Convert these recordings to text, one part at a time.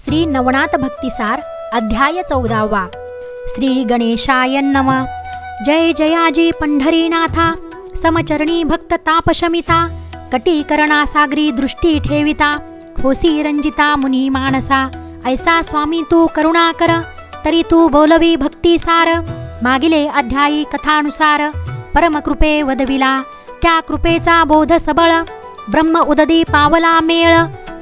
श्री नवनाथ भक्तिसार अध्याय चौदावा. श्री गणेशाय नम. जय जयाजी पंढरीनाथा. समचरणी भक्त तापशमिता कटीकरणा सागरी दृष्टी ठेविता होसी रंजिता मुनी मानसा ऐसा स्वामी तू करुणा कर तरी तू बोलवी भक्तिसार. मागिले अध्यायी कथानुसार परमकृपे वदविला त्या कृपेचा बोध सबळ ब्रह्म उददी पावला मेळ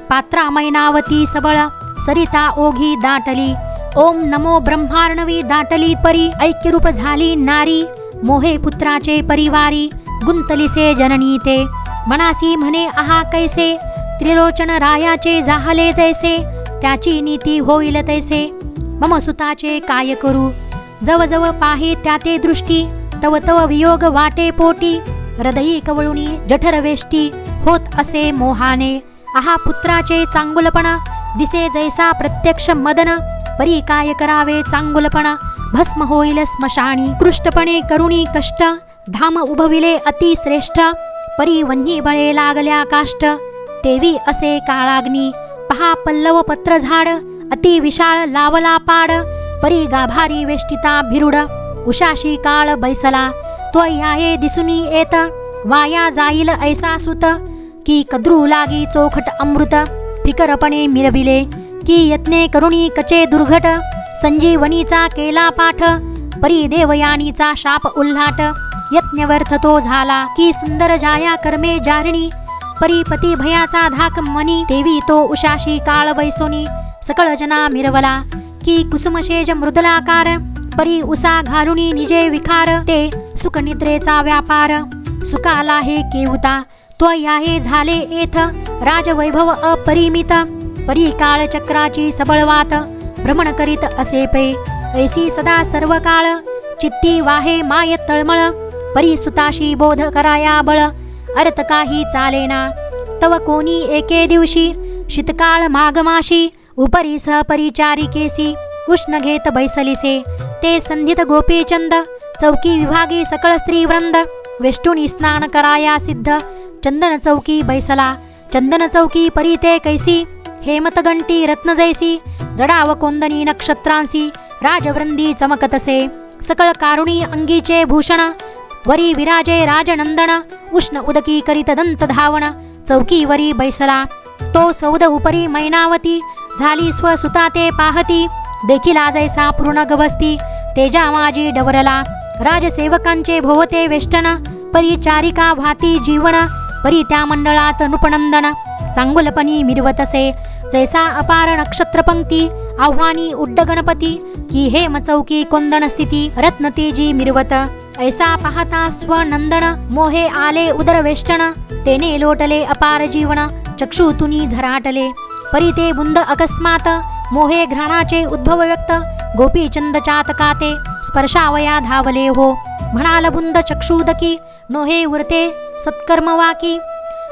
पात्रा मैनावती सबळ. सरिता ओघी दाटली. ओम नमो ब्रह्मार्णवी दाटली परी ऐक्यरूप झाली नारी. मोहे पुत्राचे परिवारी गुंतलिसे जननी ते. मनासी म्हणे आहा कैसे? त्रिलोचन रायाचे जाहले जैसे. त्याची नीती होईल तैसे. मम सुताचे काय करू? जव जव पाहे त्या ते दृष्टी. तव तव वियोग वाटे पोटी. हृदयी कवळुनी जठरवेष्टी. होत असे मोहाने. आहा पुत्राचे चांगुलपणा. दिसे जैसा प्रत्यक्ष मदन परी काय करावे चांगुलपणा? भस्म होईल स्मशाणी कृष्टपणे करुणी कष्ट धाम उभविले अतिश्रेष्ठ परी वन्ही बळे लागल्या काष्ट तेवी असे काळाग्नी पहा पल्लव पत्र झाड अति विशाळ लावला पाड परी गाभारी वेष्टिता भिरुड उशाशी काळ बैसला तो याये दिसुनी येत वाया जाईल ऐसा सुत की कद्रू लागी चोखट अमृत फिकरपणे मिरविले की यत्ने करुणी कचे दुर्घट संजीवनीचा केला पाठ परी देवयानीचा शाप उल्हाट यज्ञव्यर्थ तो झाला की सुंदर जाया कर्मे जारिणी परीपती भयाचा धाक मनी देवी तो उशाशी काळ वैसोनी सकळ जना मिरवला की कुसुमशेज मृदलाकार परी उसा घालुनी निजे विखार ते सुखनिद्रेचा व्यापार सुकाला हे केवता त्वयाये झाले एथ राजवैभव अपरिमित परी काळचक्राची सबळवात भ्रमण करीत असे पे ऐसी सदा सर्व काळ चित्ती वाहे माय तळमळ परी सुताशी बोध कराया बळ अर्थ काही चालेना तव कोणी एके दिवशी शीतकाळ मागमाशी उपरी सहपरिचारिकेसी उष्ण घेत बैसलिसे ते संधित गोपीचंद चौकी विभागी सकळ स्त्रीवृंद वेष्टुनी स्नान कराया सिद्ध चंदन चौकी बैसला. चंदन चौकी परीते कैसी? हेमतगंटी रत्न जैसी. जडाव कोंदनी नक्षत्रांसी. राजवृंदी चमकतसे सकळ कारुणी अंगीचे भूषण. वरी विराजे राजनंदन. उष्ण उदकी करीत दंत धावण. चौकीवरी बैसला. तो सौद उपरी मैनावती. झाली स्वसुता ते पाहती. देखील आजैसा पूर्ण गवस्ती. तेजा माझी डवरला. राजसेवकांचे भोवते वेष्टन. परिचारिका भाती जीवन. परी त्या मंडळात नृपनंदन चांगुलपणी मिरवतसे जैसा अपार नक्षत्रपंक्ती आव्हानी उड्ड गणपती की हे मचौकी कोंदण स्थिती रत्न तेजी मिरवत. ऐसा पाहता स्वनंदन मोहे आले उदरवेष्टन तेने लोटले अपार जीवन चक्षुतुनी झराटले. परी ते बुंद अकस्मात मोहे घ्राणाचे उद्भव व्यक्त गोपीचंद चातकाते स्पर्शावया धावले हो. म्हणाल बुंद चक्षुदकी नोहे उरते सत्कर्म वाकी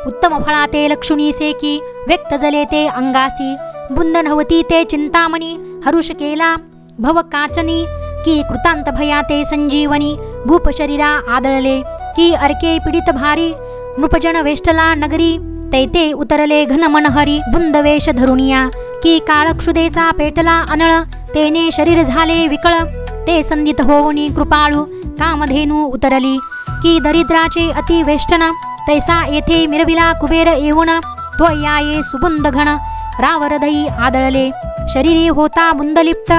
उत्तम फळाते लक्षुणी की व्यक्त जले ते अंगासी। बुंद नवती ते चिंतामणी हरुष केला भव काचनी। की कृतांत भयाते संजीवनी भूप शरीरा आदळले। की अर्के पीडित भारी नृपजन वेष्टला नगरी। तैते उतरले घन मनहरी बुंद वेश धरुनिया। की काळक्षुदेचा पेटला अनळ तेने शरीर झाले विकळ। ते संदित होऊनी कृपाळू कामधेनू उतरली। की दरिद्राचे अतिवेष्टन तैसा येथे मिरविला कुबेर येऊन तो याये सुबुंद घण रावरदयी आदळले. शरीरी होता बुंदलिप्त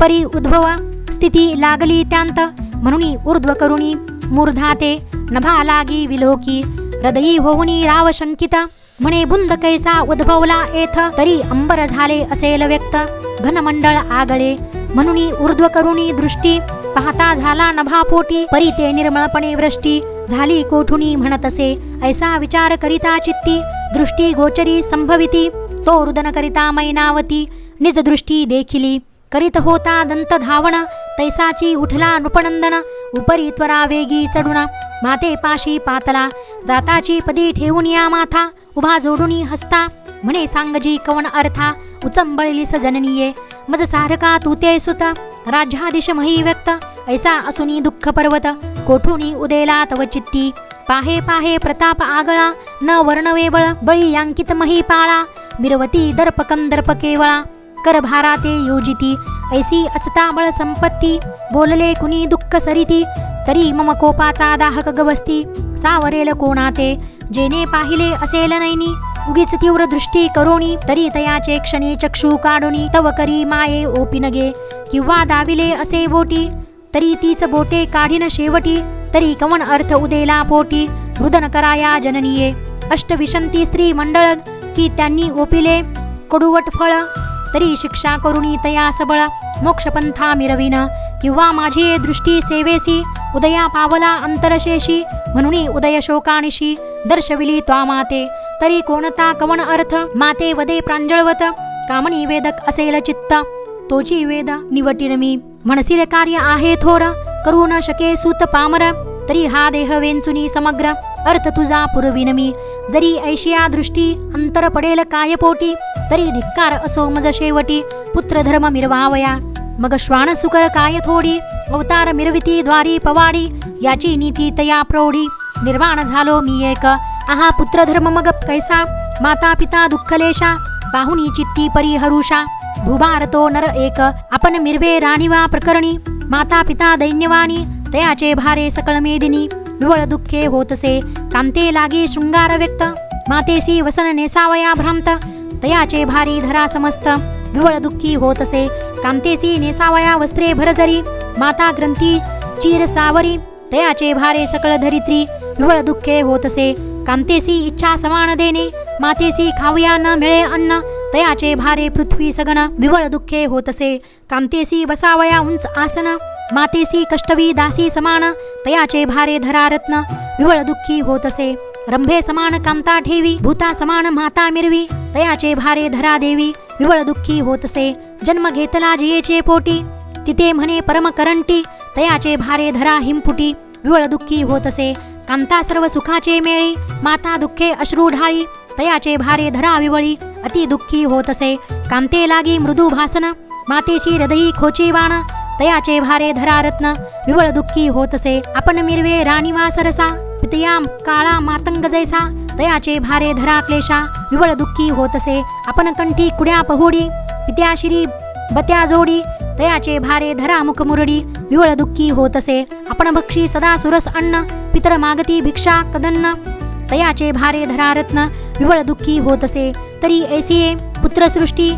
परी उद्भव स्थिती लागली त्यांत म्हणून ऊर्ध्व करुणी मूर्धाते नभा लागी विलोकी हृदयी होऊनी राव शंकित म्हणे बुंद कैसा उद्भवला येथ तरी अंबर झाले असेल व्यक्त घनमंडळ आगळे म्हणून ऊर्ध्व करुणी दृष्टी पाहता झाला नभापोटी परी ते निर्मळपणे वृष्टी. झाली कोठुनी म्हणतसे ऐसा विचार करिता चित्ती. दृष्टी गोचरी संभविती तो रुदन करिता मैनावती. निज दृष्टी देखिली करीत होता दंत धावण तैसाची उठला नृपनंदन उपरी त्वरा वेगी चढुन. माते पाशी पातला जाताची पदी ठेवून या माथा उभा जोडुनी हसता. म्हणे सांगजी कवन अर्था उचंबळली जननीये मज सारका तू ते सुत राज्यादिश मही व्यक्त ऐसा असुनी दुःख पर्वत कोठुनी उदेला तव चित्ती. पाहे पाहे प्रताप आगळा न वर्णवेबळ बळी यांकित मही पाळा मिरवती दर्प कंदर्प केवळा. कर भारा ते योजिती ऐसी असता बळ संपत्ती बोलले कुणी दुःख सरिती तरी मम कोपाचा दाहक गवस्ती. सावरेल कोणाते जेने पाहिले असेल नैनी उगीच तीव्र दृष्टी करोणी तरी तयाचे क्षणी चक्षु काढोनी तव करी माये ओपिनगे किंवा दाविले असे बोटी तरी तीच बोटे काढीन शेवटी तरी कवन अर्थ उदेला पोटी रुदन कराया जननीये. अष्टविशंती स्त्री मंडळ की त्यांनी ओपिले कडुवट फळ तरी शिक्षा करुणी तया सबळ मोक्षपंथा मिरविन. किंवा माझी दृष्टी सेवेसी उदया पावला अंतरशेषी म्हणून उदय शोकानिशी दर्शविली त्वा माते. तरी कोणता कवन अर्थ? माते वदे प्रांजळवत। कामणी वेदक असेल चित्त। तोची वेद निवटीन मी। म्हणसील कार्य आहे थोर। करू न शके सुत पामर। तरी हा देह वेंचुनी समग्र। अर्थ तुझा पुरविन मी। जरी ऐशिया दृष्टी अंतर पडेल काय पोटी। तरी धिक्कार असो मज शेवटी। पुत्र धर्म मिरवावया। मग श्वान सुकर काय थोडी। अवतार मिरविती द्वारी पवाडी। याची नीती तया प्रौढी निर्वाण झालो मी एक। आहा पुत्रधर्म मग कैसा? माता पिता दुःखलेशा बाहुनी चित्ती परिहरुषा। भूभार तो नर एक आपण मिरवे राणीवा प्रकरणी। माता पिता दैन्यवानी तयाचे भारे सकळ मेदिनी। विवळ दुःखे होतसे कांते लागे शृंगार व्यक्त। मातेसी वसन नेसावया भ्रांत तयाचे भारी धरा समस्त। विवळ दुःखी होतसे कांतेसी नेसावया वस्त्रे भरजरी माता ग्रंथी चीर सावरी तयाचे भारे सकळ धरित्री। विवळ दुःखे होतसे कांतेसी इच्छा समान देणे मातेसी खावया न मिळे अन्न तयाचे भारे पृथ्वी सगन विवळ दुःखे होतसे. कांतेसी बसावया उंच आसन मातेसी कष्टवी दासी समान तयाचे भारे धरा रत्न विवळ दुःखी होतसे. रंभे समान कांता ठेवी भूता समान माता मिरवी तयाचे भारे धरा देवी विवळ दुःखी होतसे. जन्म घेतला जियेचे पोटी तिथे म्हणे परम करंटी तयाचे भारे धरा हिमपुटी विवळ दुःखी होत असे. कांता सर्व सुखाचे मेळी माता दुःखे अश्रू ढाळी तयाचे भारे धरा विवळी अति दुःखी होत असे. कांते लागी मृदू भासन मातेशी हृदयी खोची बाण तयाचे भारे धरा रत्न विवळ दुःखी होतसे आपण मिरवे राणीवा सरसा पितया काळा मातंग जैसा तयाचे भारे धरा क्लेशा विवळ दुःखी होतसे आपण कंठी कुड्या पहोडी पित्याशिरी बत्या जोडी तयाचे भारे धरा मुख मुरडी विवळ दुःखी होतसे आपण भक्षी सदा सुरस अन्न पितर मागती भिक्षा कदन्न. तयाचे भारे धरा रत्न विवळ दुःखी होत असे. तरी ऐसिये पुत्रसृष्टी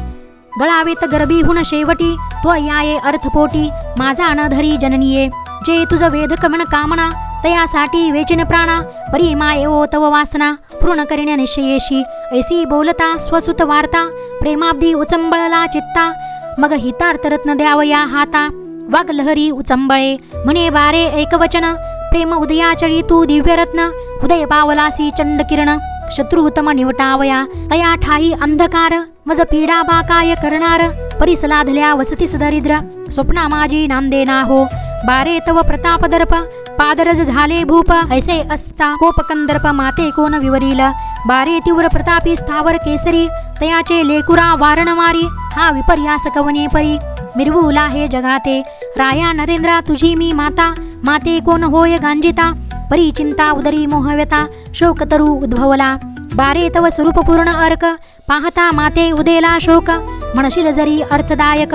गळावेत गर्भीहुन शेवटी. तो याये अर्थपोटी माझा न धरी जननीये. जे तुझ वेदक कामना तयासाठी वेचिन प्राणा. परी मायेवो तव वासना पूर्ण करिण्या निश्चयेशी. ऐसी बोलता स्वसुत वार्ता प्रेमाब्दी उचंबळला चित्ता. मग हितार्थरत्न द्यावया हाता. वाघ लहरी उचंबळे म्हणे वारे एकवचन. प्रेम उदयाचळी तू दिव्यरत्न. उदय पावलासी चंड किरण शत्रुतम निवटावया. तया ठाई अंधकार. मज पीडा बाकाय करणार? परिसलाधल्या वसतीस दरिद्र. स्वप्ना माझी नांदेना हो. बारे तव प्रताप दर्प पादरज झाले भूप ऐसे असता कोपकंदर्प माते कोण विवरील। बारे तीव्र प्रतापी स्थावर केसरी तयाचे लेकुरा वारणवारी हा विपर्यास कवने परी। मिरवूला हे जगाते राया नरेंद्रा तुझी मी माता माते कोण होय गांजिता परी चिंता उदरी मोहव्यता शोकतरू उद्भवला। बारे तव स्वरूप पूर्ण अर्क पाहता माते उदेला शोक म्हणशील जरी अर्थदायक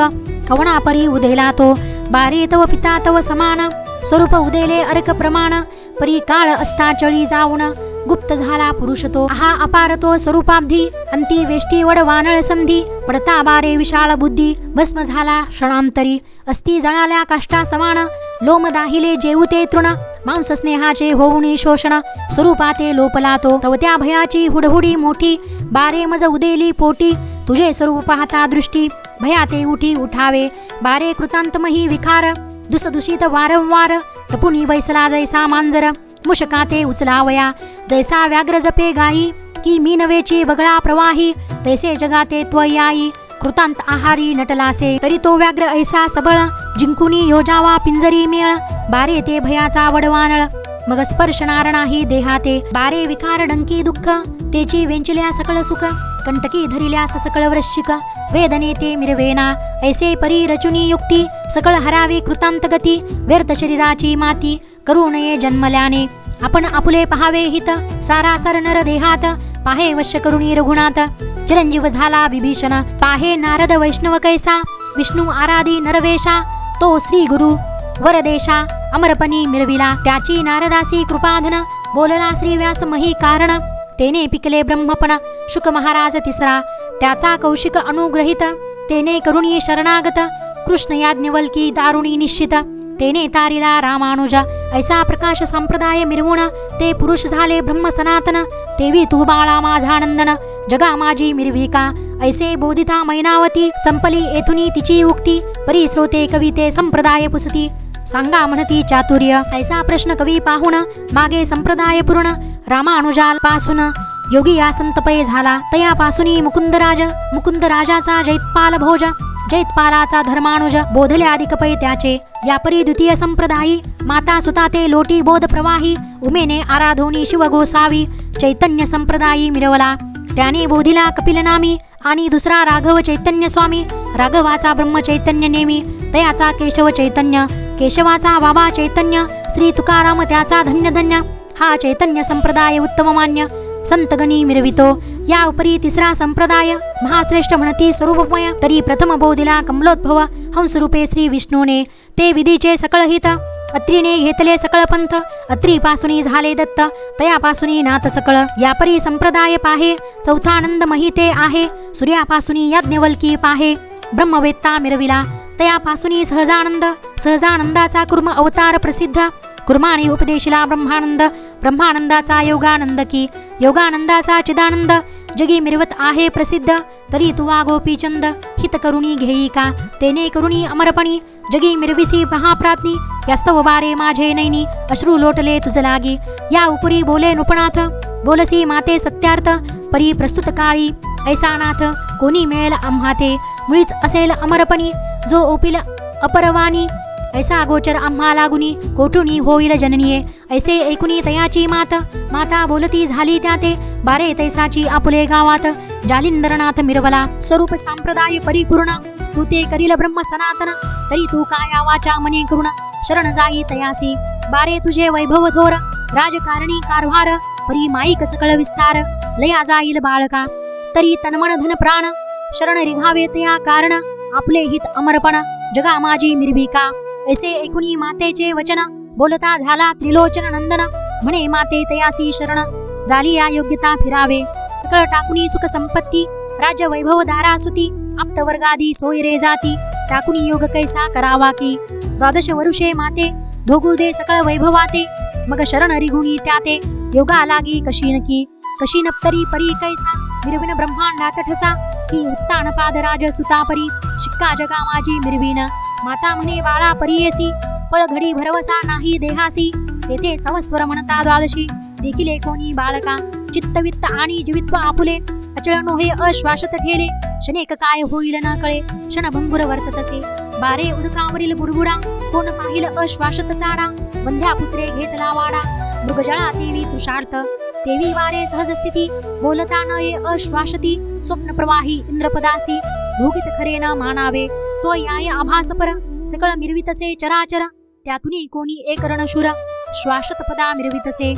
कवणा परी उदेला तो बारे तव पिता तव समान स्वरूप उदेले अर्क प्रमाण परी काळ असता चळी जाऊन गुप्त झाला पुरुष तो हा अपार तो स्वरूपाब्धी अंती वेष्टी वड वानळ संधी पडता बारे विशाळ बुद्धी भस्म झाला क्षणांतरी अस्ती जळाल्या काष्टा समान लोम दाहिले जेवते तृण मांस स्नेहाचे होऊनी शोषण स्वरूपाते लोपला तो तव त्या भयाची हुडहुडी मोठी बारे मज उदेली पोटी तुझे स्वरूप पाहता दृष्टी भयाते उठी उठावे बारे कृतांतमही विखार दुसदूषित वारंवार टपुनी बैसला जैसा मांजर मुशकाते उचलावया जैसा व्याघ्र जपे गाई की मी नवेची बगळा प्रवाही तैसे जगाते त्वयाई कृतांत आहारी नटलासे तरी तो व्याघ्र ऐसा सबळ जिंकुनी योजावा पिंजरी मेळ बारे ते भयाचा वडवानळ. मग स्पर्शणार नाही देहाते बारे विकार डंकी दुःख तेची वेंचिल्या सकळ सुख कंटकी धरिल्या सकळ वृश्चिक वेदने ते मिरवेना ऐसे परी रचुनी युक्ती सकळ हरावी कृतांत गती व्यर्थ शरीराची माती करू नये जन्मल्याने. आपण आपुले पहावे हित सारासर नर देहात पाहे वश्य करुणी रघुनाथ. चिरंजीव झाला विभीषण. पाहे नारद वैष्णव कैसा? विष्णू आराधी नरवेशा? तो श्री गुरु वरदेशा अमरपणी मिरविला. त्याची नारदासी कृपाधन. बोलला श्री व्यास मही कारण. तेने पिकले ब्रह्मपण. शुक महाराज तिसरा. त्याचा कौशिक अनुग्रहित. तेने करुणी शरणागत. कृष्ण याज्ञवल्की दारुणी निश्चित. तेने तारिला रामानुज. ऐसा प्रकाश संप्रदाय मिरवून ते पुरुष झाले ब्रह्म सनातन तेवी तू बाळा माझा नंदन जगा माझी मिरविका ऐसे बोधिता मैनावती संपली येथुनी तिची उक्ती परिश्रोते कविते संप्रदाय पुसती सांगा म्हणती चातुर्य ऐसा प्रश्न कवी पाहुण मागे संप्रदाय पूर्ण रामानुजाल पासून योगी या संतपय झाला तयापासून मुकुंदराज मुकुंदराजाचा जैतपाल भोज जैतपालाचा धर्मानुज बोधले अधिकपै त्याचे यापरी द्वितीय संप्रदायी माता सुता ते लोटी बोध प्रवाही उमेने आराधोनी शिव गोसावी चैतन्य संप्रदायी मिरवला. त्याने बोधिला कपिलनामी आणि दुसरा राघव चैतन्य स्वामी राघवाचा ब्रह्म चैतन्य नेमी तयाचा केशव चैतन्य केशवाचा बाबा चैतन्य श्री तुकाराम त्याचा धन्य धन्य हा चैतन्य संप्रदाय उत्तम मान्य संतगणी मिरवितो. या उपरी तिसरा संप्रदाय. महाश्रेष्ठ म्हणती स्वरूपमय. तरी प्रथम बोधिला कमलोद्भव. हंसरूपे श्री विष्णूने. ते विधीचे सकळ हित. अत्रीने घेतले सकळ पंथ. अत्रीपासून झाले दत्त. तयापासून नाथ सकळ. यापरी संप्रदाय पाहे. चौथानंद महिते आहे. सूर्यापासून याज्ञवल्की पाहे. ब्रह्मवेत्ता मिरविला. तयापासून सहजानंद. सहजानंदाचा कुर्म अवतार प्रसिद्ध. कुर्माने उपदेशिला ब्रह्मानंद ब्रह्मानंदाचा योगानंद की योगानंदाचा चिदानंद. जगी मिरवत आहे प्रसिद्ध तरी तुवा गोपीचंद हित करुणी घेई का तेने करुणी अमरपणी. जगी मिरविसी महाप्राज्ञी यास्तव बारे माझे नैनी. अश्रू लोटले तुझ लागी या उपरी बोले नृपनाथ. बोलसी माते सत्यार्थ परी प्रस्तुत काळी. ऐसा नाथ कोणी मिळेल आम्हाते. मुळीच असेल अमरपणी. जो ओपिल अपरवाणी ऐसा गोचर आम्हा लागुनी कोठुनी होईल जननीये. ऐसे ऐकुनी तयाची मात. माता बोलती झाली त्या ते बारे तैसाची आपुले गावात. जालिंदरनाथ मिरवला. स्वरूप संप्रदाय परिपूर्ण. तू ते करील ब्रह्म सनातन. तरी तू काय वाचा मने करुण. शरण जाई तयासी. बारे तुझे वैभव थोर. राजकारणी कारभार. परी माईक सकळ विस्तार. लया जाईल बाळका. तरी तनमन धन प्राण. शरण रिघावे तया कारण. आपले हित अमरपण. जगा माझी मिरविका ऐसे ऐकुणी मातेचे वचन बोलता झाला त्रिलोचन नंदन म्हणे माते तयासी शरण झाली या योग्यता फिरावे सकळ टाकुनी सुख संपत्ती राज्य वैभव दारासुती आप्त वर्गादी सोय रे जाती टाकुनी योग कैसा करावा की? द्वादश वरुषे माते भोगू दे सकळ वैभवाते मग शरण रिगुणी त्याते योगा लागी कशी की? कशीन तरी परी कैसा? मिरविन ब्रह्मांडात ठसा की उत्तान पादराज सुतापरी शिक्का जगा माझी मिरविना माता म्हणे बाळा परियेसी पळ घडी भरवसा नाही देहासी. तेथे सवस्वर म्हणता द्वादशी. देखिले कोणी बाळका चित्तवित्त आणि जीवित्व आपुले. अचळनो हे अश्वासत ठेले. शनेक काय होईल न कळे. क्षणभंगुर वर्ततसे. बारे उदकावरील बुडबुडा. कोण पाहिल अश्वासत चाडा. वंध्या पुत्रे घेतला वाडा. मृगजळा देवी तुषार्थ. देवी वारे सहज स्थिती. बोलता न ये अश्वासती स्वप्न प्रवाही इंद्रपदासी. भोगित खरे न मानावे. तो याय आभासपर सकळ मिरवितसे चराचर त्यातुनी कोणी एक रणशूर श्वासत पदा मिरवितसे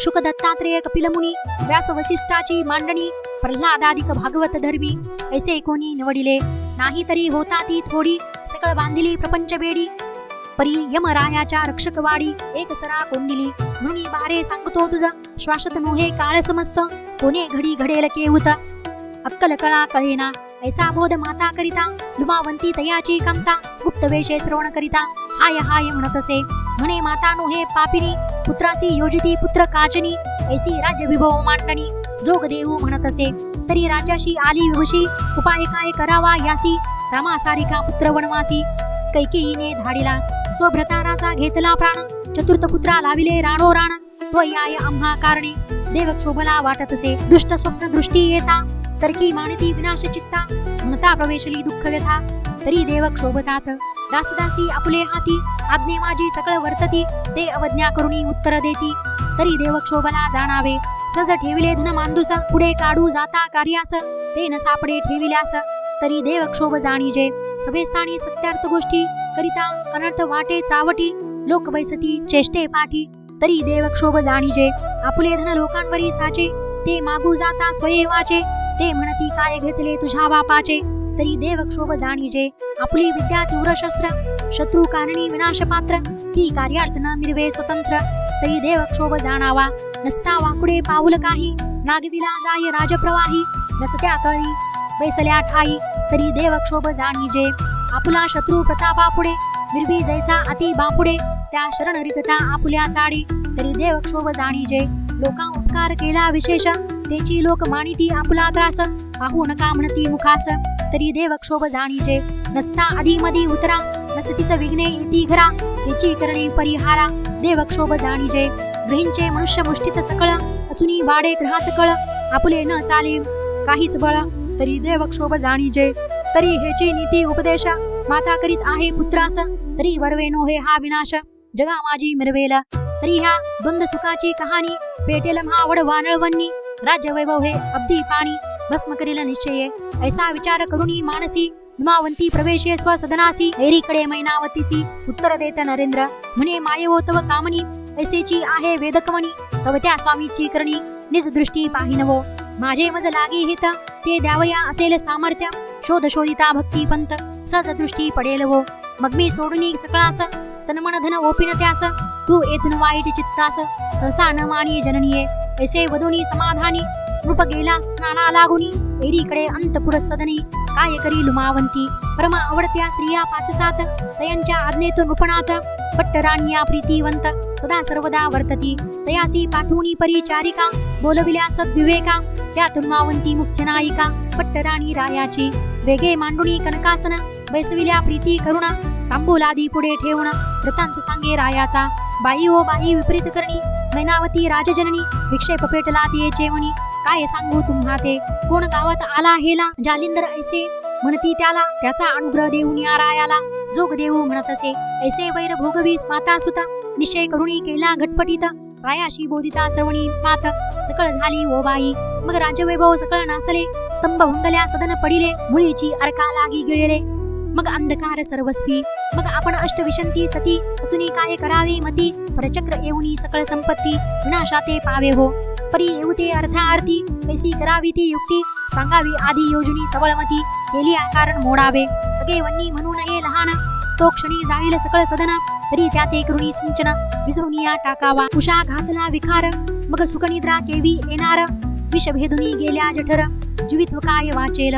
शुक दत्तात्रेय कपिलमुनी व्यास वसिष्ठाची मांडणी प्रल्हादाधिक भागवत धर्मी ऐसे कोणी निवडिले. नाही तरी होता ती थोडी सकळ बांधिली प्रपंच बेडी परी यमरायाच्या रक्षकवाडी एक सरा कोंडिली. म्हणून बारे सांगतो तुझा श्वासत नोहे काळ समस्त कोणे घडी घडेल केऊत अक्कल कळा कळेना ऐसा बोध माता करिता लुमावंती तयाची कमता गुप्त वेशे श्रवण करिता हाय हाय म्हणतसे म्हणे माता नोहे पापिनी पुत्रासी योजिती पुत्र काचनी ऐसी राज्य विभव मांडणी जोग देऊ म्हणतसे तरी राजाशी आली विभूशी उपाय काय करावा यासी रामा सारिका पुत्र वनवासी. कैकेयीने धाडिला स्वभ्रताराचा घेतला प्राण चतुर्थ पुत्रा लाविले राणो राण तो याय आम्हा कारणे. देवक्षोभला वाटत वाटतसे दुष्ट स्वप्न दृष्टी येता तरकी मानती विनाश चित्ता म्हणता प्रवेशली दुःख व्यथा तरी देव क्षोभतात. दासदासी आपुले हाती आज्ञे माझी सकळ वर्तती ते अवज्ञा करुणी उत्तर देती. तरी देव क्षोभला जाणावे. सहज ठेविले धन मांदुस पुढे काढू जाता कार्यास ते न सापडे ठेविल्यास तरी देव क्षोभ जाणीजे. सभेस्थानी सत्यार्थ गोष्टी करिता अनर्थ वाटे चावटी लोक बैसती चेष्टे पाठी तरी देव क्षोभ जाणीजे. आपुले धन लोकांवरी साचे ते मागू जाता स्वये वाचे ते म्हणती काय घेतले तुझ्या बापाचे? तरी देव क्षोभ जाणीजे. आपली विद्या तीव्र शस्त्र. शत्रू कारणी विनाश पात्र ती कार्यार्थ न मिरवे स्वतंत्र. तरी देव क्षोभ जाणावा. नसता वाकुडे पाऊल काही. नागविला जाय राजप्रवाही. नसत्या कळी. बैसल्या ठाई. तरी देव क्षोभ जाणीजे. आपला शत्रू प्रतापापुढे. मिरवी जैसा अति बापुडे. त्या शरणरिकता आपुल्या चाडी. तरी देव क्षोभ जाणीजे. लोका उपकार केला विशेष. त्याची लोक मानिती आपला त्रास पाहू नका म्हणती मुखास. तरी देव क्षोभ जाणीजे. नसता आधी मधी उतरा नसतीच विघ्ने येती घरा. त्याची करणे परिहारा देव क्षोभ जाणीजे. ग्रहींचे मनुष्य मुष्टीत सकळ असुनी वाडे ग्रहात कळ. आपले न चाले काहीच बळ. तरी देव क्षोभ जाणीजे. तरी हेची नीती उपदेश माता करीत आहे पुत्रास. तरी वरवे हे हा विनाश जगा माझी मिरवेल. तरी ह्या द्वंद सुखाची कहाणी पेटेल महावड वानळवन्नी. राज्य वैभव हे अब्धी पाणी भस्म करील निश्चये. ऐसा विचार करुणी मानसी हिमावंती प्रवेशे स्वसदनासी. ऐरीकडे मैनावतीसी उत्तर देत नरेंद्र म्हणे मायवोतव कामनी ऐसेची आहे वेदकमणी तव त्या स्वामीची करणी निज दृष्टी पाहिनवो माझे मज लागे हित ते द्यावया असेल सामर्थ्य. शोध शोधिता भक्ती पंत सज दृष्टी पडेल वो. मग मी सोडून सकळास तन धन ओपिन त्यास. तू येथून वाईट चित्तास सहसा न मानी जननीये. ऐसे वधुनी समाधानी रूप गेला स्नाना लागुनी एरीकडे अंतपुर सदनी काय करी लुमावंती परमा आवडत्या स्त्रिया पाच सात तयांच्या आज्ञेतून नृपणात पट्ट राणिया प्रीतिवंत सदा सर्वदा वर्तती तयासी पाठवणी परिचारिका बोलविल्या सद्विवेका त्यातून मावंती मुख्य नायिका पट्टराणी रायाची वेगे मांडुणी कनकासन बैसविल्या प्रीती करुणा तांबूलादी पुढे ठेवून वृतांत सांगे रायाचा बाई ओ बाई विपरीत करणी. मैनावती राजजननी विक्षेप पेटला तिये म्हणी काय सांगू तुम्हा ते? कोण गावात आला हेला? जालिंदर ऐसे म्हणती त्याला. त्याचा अनुग्रह देऊन या रायाला. जोग देऊ म्हणत असे. ऐसे वैर भोगवीस माता सुता. निश्चय करुणी केला घटपटीत. रायाशी बोधिता श्रवणी मात सकळ झाली ओ बाई. मग राजवैभव सकळ नासले. स्तंभ भंगल्या सदन पडिले. मुळीची अर्का लागी गिळले. मग अंधकार सर्वस्वी. मग आपण अष्टविशंती सती असुनी काय करावे मती? परचक्र येऊनी सकळ संपत्ती विनाशाते पावे हो. परी येऊते अर्थार्थी कैसी करावी ती युक्ती? सांगावी आधी योजनी सबळमती केली कारण मोडावे. अगे वन्नी म्हणून हे लहान तो क्षणी जाईल सकळ सदन तरी त्या ते करुणी सिंचन विझवनिया टाकावा. उषा घातला विखार मग सुखनिद्रा केवी येणार? विषभेदुनी गेल्या जठर जीवित्व काय वाचेल.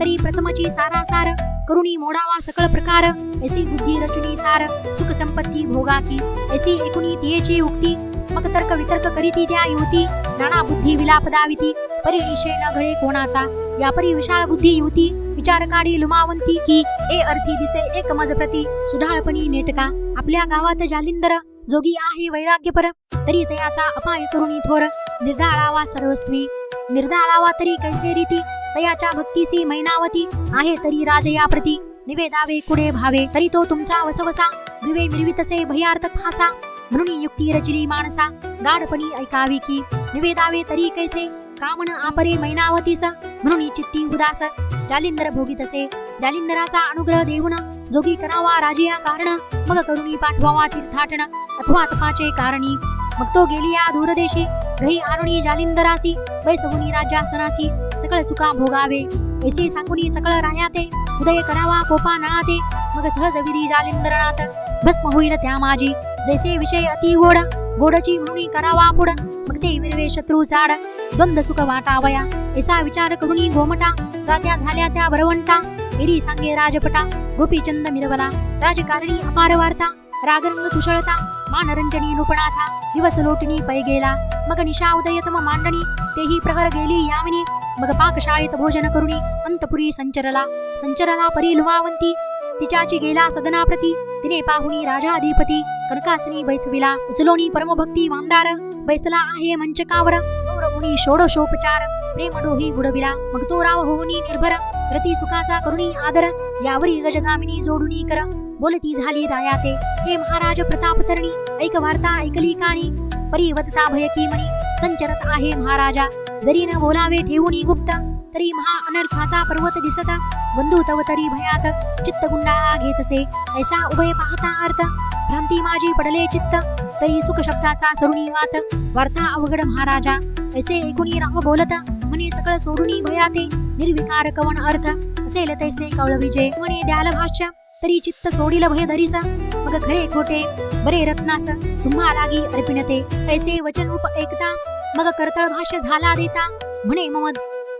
तरी प्रथमची सारा सार करुणी मोडावा सकळ प्रकार ऐसी बुद्धी रचुनी सार सुख संपत्ती भोगाती ऐसी एकुणी तियेची उक्ती मग तर्क वितर्क करीती त्या युवती नाना बुद्धी विलाप दाविती परिनिशे न घडे कोणाचा या परी विशाळ बुद्धी युवती विचार काढी लुमावंती की ए अर्थी दिसे एक मज प्रती सुढाळपणी नेटका आपल्या गावात जालिंदर जोगी आहे वैराग्यपर तरी तयाचा अपाय करुणी थोर निर्धाळावा सर्वस्वी निर्धाळावा तरी कैसे रीती? तयाच्या भक्तीसी मैनावती. आहे तरी राजया प्रती निवेदावे कुडे भावे तरी तो तुमचा वसवसा. विवे मिरवितसे भयार्थक फासा म्हणून युक्ती रचली माणसा गाढपणी ऐकावी की. निवेदावे तरी कैसे? कामन आपरे मैनावतीस म्हणून चित्ती उदास. जालिंदर भोगीतसे. जालिंदराचा अनुग्रह देऊन जोगी करावा राजिया कारण. मग करुणी पाठवावा तीर्थाटन. अथवा तपाचे कारणी. मग तो गेली या दूरदेशी. रही आणुनी जालिंदरासी बैसहुनी राज्यासनासी सकळ सुखा भोगावे. ऐसे सांगुनी सकळ रायाते उदय करावा कोपा नळाते. मग सहज विधी जालिंदरनाथ भस्म होईल त्या माझी जैसे विषय अति गोड गोडची म्हणून करावा पुढ. मग ते विरवे शत्रू चाड द्वंद सुख वाटावया. ऐसा विचार करुणी गोमटा जात्या झाल्या त्या बरवंटा विरी सांगे राजपटा गोपीचंद मिरवला. राजकारणी अपार वार्ता रागरंग कुशळता. मानरंजनी नृपनाथा दिवस लोटणी पै गेला मग निशा उदयतम मांडणी. तेही प्रहर गेली यामिनी. मग पाकशाळेत भोजन करुणी अंतपुरी संचरला. संचरला परी लुमावंती तिच्याची गेला सदनाप्रती. तिने पाहुणी राजाधिपती. कनकासनी बैसविला. उचलोनी परमभक्ती मामदार बैसला आहे मंचकावर. गौरवुनी षोडशोपचार. प्रेमडोही बुडविला. मग तो राव होऊनी निर्भर. रती सुखाचा करुणी आदर. यावरी गजगामिनी जोडुनी कर. बोलती झाली रायाते. हे महाराज प्रतापतरणी ऐक वार्ता ऐकली काणी परिवदता भयकी मणी संचरत आहे महाराजा. जरी न बोलावे ठेवूनी गुप्त तरी महा अनर्थाचा पर्वत दिसता. बंधू तव तरी भयात चित्त गुंडाळा घेतसे. ऐसा उभय पाहता अर्थ भ्रांती माझी पडले चित्त. तरी सुख शब्दाचा सरुणी वात वार्ता अवघड महाराजा. ऐसे ऐकुनी राह बोलत म्हणे सकळ सोडून भयाते. निर्विकार कवन अर्थ असेल तैसे कवळ विजय. म्हणे द्याल भाष्य. तरी चित्त सोडील भय धरीसा. मग खरे खोटे बरे रत्नास. तुम्हा लागी अर्पिणते ऐसे वचन रूप ऐकता. मग करतळ भाष्य झाला देता. म्हणे मम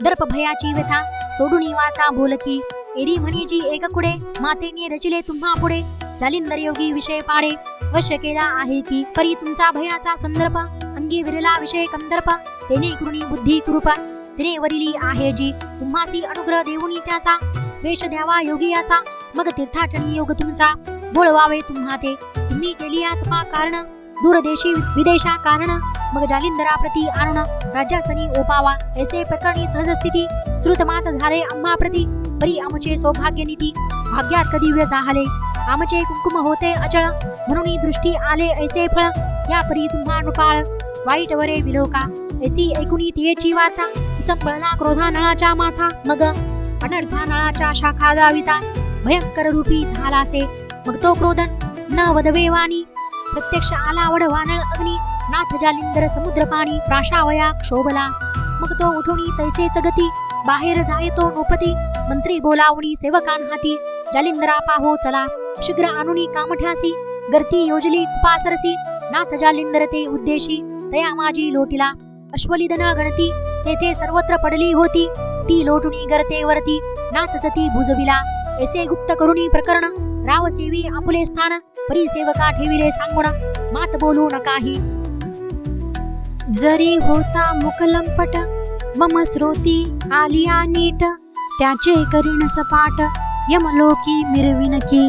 दर्प भयाची व्यथा. सोडून वाता बोलकी एरी म्हणीजी एक कुडे. मातेने रचिले तुम्हा पुढे. जालिंदर योगी विषय पाडे. वश केला आहे की परी तुमचा भयाचा संदर्भ. अंगी विरला विषय कंदर्प तेने कृणी बुद्धी कृपा तिने वरिली आहे जी. तुम्हासी अनुग्रह देऊनी त्याचा. वेश द्यावा योगी याचा. मग तीर्थाटनी योग तुमचा. बोळवावे तुम्हा ते तुम्ही केली आत्मा कारण. दूरदेशी विदेशा कारण. मग जालिंदरा प्रती आणून राज्यासनी ओपावा. ऐसे प्रकरणी सहज स्थिती. श्रुतमात झाले अम्मा प्रती. परी आमचे सौभाग्य नीती. भाग्यात कदिव्य झाले आमचे कुंकुम होते अचळ. म्हणून दृष्टी आले ऐसे फळ. या परी तुम्हा नृपाळ वाईट वरे विलोका. ऐसी ऐकुनी तियेची वाता चंपळना क्रोधा नळाच्या माथा. मग अनर्था नळाच्या शाखा दाविता भयंकर रूपी झालासे मग तो क्रोधन न वदवे वाणी प्रत्यक्ष आला वड वानळ अग्नी नाथ जालिंदर समुद्र पाणी प्राशावया क्षोभला. मग तो उठोनी तैसेच गती बाहेर जायतो नोपती मंत्री बोलावणी सेवकान हाती जालिंदरा पाहो चला. शीघ्र आणुनी कामठ्यासी गर्ती योजली कुपासरसी नाथ जालिंदर ते उद्देशी तया माझी लोटिला. अश्वलिदना गणती तेथे सर्वत्र पडली होती ती लोटुनी गर्तेवरती नाथ जती भुजविला. ऐसे गुप्त करुणी प्रकरण रावसेवी आपुले स्थान परिसेवका ठेविले सांगुण मात बोलू नकाही जरी होता मुकलंपट मम श्रोती आलिया नीट त्याचे करीन सपाट यमलोकी मिरविन की.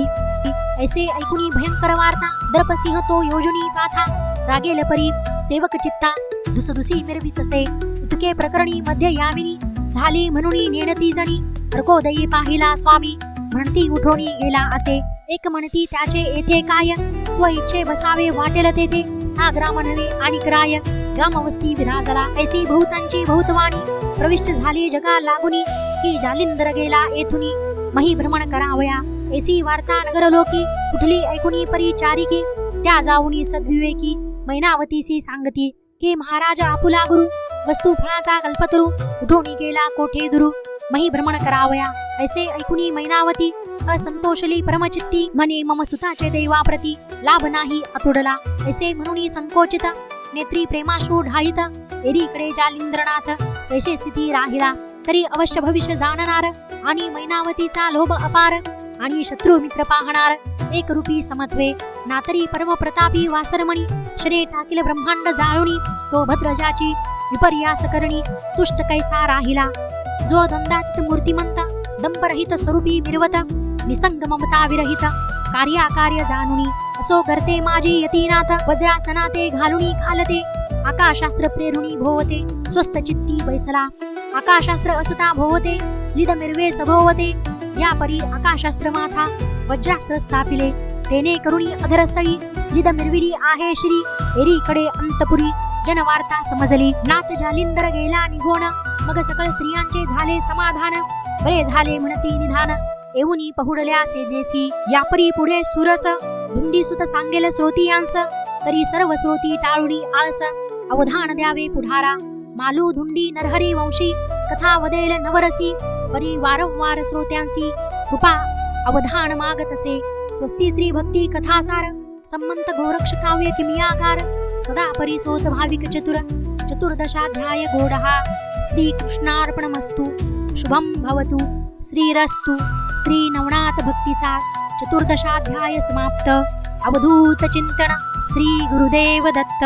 ऐसे ऐकुणी भयंकर वार्ता दर्पसिंह तो योजनी पाथा रागेल परी सेवक चित्ता दुसदुसी मिरवितसे तुके प्रकरणी मध्य यामिनी झाली म्हणून नेणती जणी अर्कोदयी पाहिला स्वामी. म्हणती उठोनी गेला असे. एक म्हणती त्याचे येथे काय? स्व इच्छे बसावे वाटेल तेथे. हा ग्राम नव्हे आणि क्राय. ग्रामवस्ती विराजला. ऐसी बहुतांची बहुतवाणी प्रविष्ट झाली जगा लागुनी. की जालिंदर गेला येथुनी. मही भ्रमण करावया. ऐसी वार्ता नगर लोकी कुठली ऐकुनी परिचारिकी. त्या जाऊनी सद्विवेकी. मैनावतीसी सांगती. की महाराज आपुला गुरु वस्तू फळाचा कल्पतरू? उठोनी गेला कोठे दुरू? मही भ्रमण करावया. ऐसे ऐकुनी मैनावती असंतोषली परमचित्ती म्हणे मम सुताचे दैवाप्रती लाभ नाही अतुडला. ऐसे म्हणून संकोचित नेत्री प्रेमाश्रू ढाळीत एरीकडे जालिंद्रनाथ ऐसे स्थिती राहिला. तरी अवश्य भविष्य जाणणार आणि मैनावतीचा लोभ अपार आणि शत्रू मित्र पाहणार. एक रूपी समत्वे नातरी परम प्रतापी वासरमणी शने टाकील ब्रह्मांड जाळुणी तो भद्रजाची विपर्यास करणी तुष्ट कैसा राहिला. जो द्वंदातीत मूर्तिमंत दंपरहित स्वरूपी मिरवत निसंग ममता विरहित कार्याकार्य जाणुनी असो करते माझी यतीनाथ वज्रासनाते घालुनी खालते आकाशास्त्र प्रेरुणी भोवते स्वस्त चित्ती बैसला आकाशास्त्र असता भोवते लिद मिरवे सभोवते या परी आकाशास्त्र माथा वज्रास्त्र स्थापिले तेने करुणी अधरस्थळी लिद मिरविली आहे श्री एरीकडे अंतपुरी जनवार्ता समजली. नाथ जालिंदर गेला निघोण मग सकळ स्त्रियांचे झाले समाधान. बरे झाले म्हणती निधान. एवुनी पहुडल्या सेजेसी यापरी पुढे सुरस. धुंडी सुत सांगेल श्रोतीयांस तरी सर्व श्रोती टाळुडी आळस. अवधान द्यावे पुढारा. मालू धुंडी नरहरी वंशी. कथा वदेल नवरसी. परी वारंवार श्रोत्यांसी. कृपा अवधान मागतसे स्वस्ती श्री भक्ती कथासार. संमंत गोरक्ष काव्य किमियागार. सदा परिसोत भाविक चतुर चतुर्दशाध्याय घोडः श्रीकृष्णार्पणमस्तु। शुभं भवतु श्रीरस्तु श्रीनवनाथभक्तिसा चतुर्दशाध्याय समाप्त। अवधूतचिन्तन श्रीगुरुदेव दत्त।